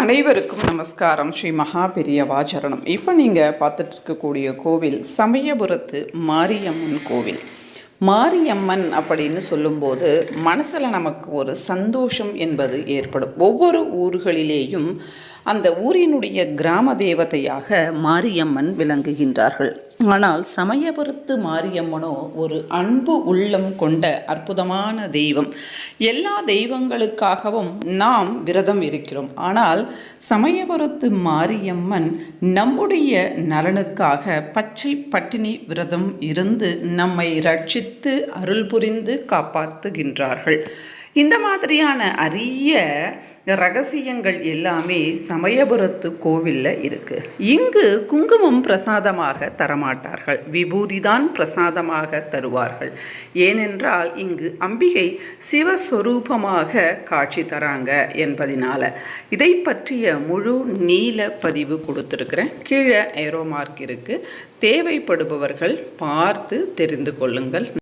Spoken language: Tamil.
அனைவருக்கும் நமஸ்காரம். ஸ்ரீ மகாபெரியவாச்சரணம் இப்போ நீங்கள் பார்த்துட்டு இருக்கக்கூடிய கோவில் சமயபுரத்து மாரியம்மன் கோவில். மாரியம்மன் அப்படின்னு சொல்லும்போது மனசில் நமக்கு ஒரு சந்தோஷம் என்பது ஏற்படும். ஒவ்வொரு ஊர்களிலேயும் அந்த ஊரினுடைய கிராம தேவதையாக மாரியம்மன் விளங்குகின்றார்கள். ஆனால் சமயபுரத்து மாரியம்மனோ ஒரு அன்பு உள்ளம் கொண்ட அற்புதமான தெய்வம். எல்லா தெய்வங்களுக்காகவும் நாம் விரதம் இருக்கிறோம். ஆனால் சமயபுரத்து மாரியம்மன் நம்முடைய நலனுக்காக பச்சை பட்டினி விரதம் இருந்து நம்மை ரட்சித்து அருள் புரிந்து காப்பாற்றுகின்றார்கள் இந்த மாதிரியான அரிய ரகசியங்கள் எல்லாமே சமயபுரத்து கோவிலில் இருக்குது இங்கு குங்குமம் பிரசாதமாக தரமாட்டார்கள். விபூதிதான் பிரசாதமாக தருவார்கள். ஏனென்றால் இங்கு அம்பிகை சிவஸ்வரூபமாக காட்சி தராங்க என்பதினால். இதை பற்றிய முழு நீல பதிவு கொடுத்துருக்குறேன். கீழே ஏரோமார்க் இருக்குது தேவைப்படுபவர்கள் பார்த்து தெரிந்து கொள்ளுங்கள்.